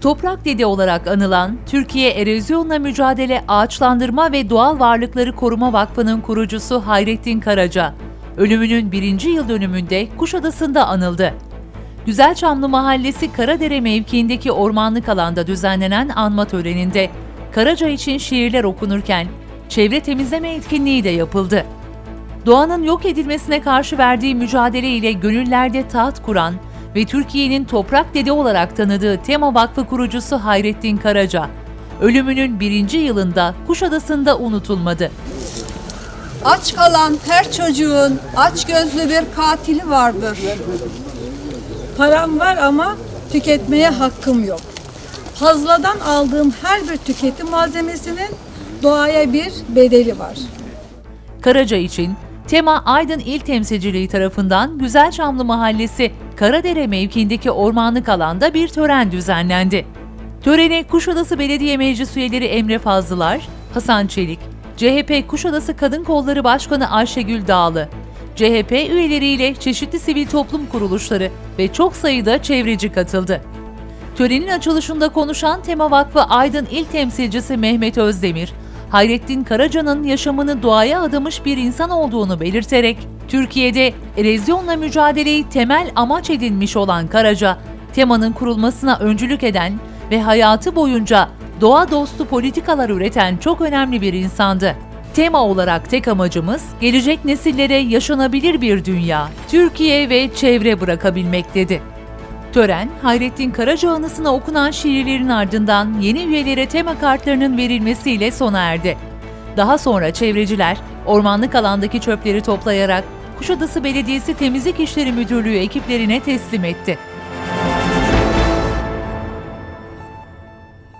Toprak Dede olarak anılan Türkiye Erozyonla Mücadele Ağaçlandırma ve Doğal Varlıkları Koruma Vakfı'nın kurucusu Hayrettin Karaca, ölümünün birinci yıl dönümünde Kuşadası'nda anıldı. Güzelçamlı Mahallesi Karadere mevkiindeki ormanlık alanda düzenlenen anma töreninde Karaca için şiirler okunurken çevre temizleme etkinliği de yapıldı. Doğanın yok edilmesine karşı verdiği mücadele ile gönüllerde taht kuran ve Türkiye'nin toprak dede olarak tanıdığı Tema Vakfı kurucusu Hayrettin Karaca, ölümünün birinci yılında Kuşadası'nda unutulmadı. Aç kalan her çocuğun aç gözlü bir katili vardır. Param var ama tüketmeye hakkım yok. Fazladan aldığım her bir tüketim malzemesinin doğaya bir bedeli var. Karaca için Tema Aydın İl Temsilciliği tarafından Güzelçamlı Mahallesi Karadere mevkiindeki ormanlık alanda bir tören düzenlendi. Törene Kuşadası Belediye Meclis üyeleri Emre Fazlılar, Hasan Çelik, CHP Kuşadası Kadın Kolları Başkanı Ayşegül Dağlı, CHP üyeleriyle çeşitli sivil toplum kuruluşları ve çok sayıda çevreci katıldı. Törenin açılışında konuşan Tema Vakfı Aydın İl Temsilcisi Mehmet Özdemir, Hayrettin Karaca'nın yaşamını doğaya adamış bir insan olduğunu belirterek, Türkiye'de erozyonla mücadeleyi temel amaç edinmiş olan Karaca, Tema'nın kurulmasına öncülük eden ve hayatı boyunca doğa dostu politikalar üreten çok önemli bir insandı. Tema olarak tek amacımız gelecek nesillere yaşanabilir bir dünya, Türkiye ve çevre bırakabilmek dedi. Tören, Hayrettin Karaca anısına okunan şiirlerin ardından yeni üyelere tema kartlarının verilmesiyle sona erdi. Daha sonra çevreciler ormanlık alandaki çöpleri toplayarak Kuşadası Belediyesi Temizlik İşleri Müdürlüğü ekiplerine teslim etti.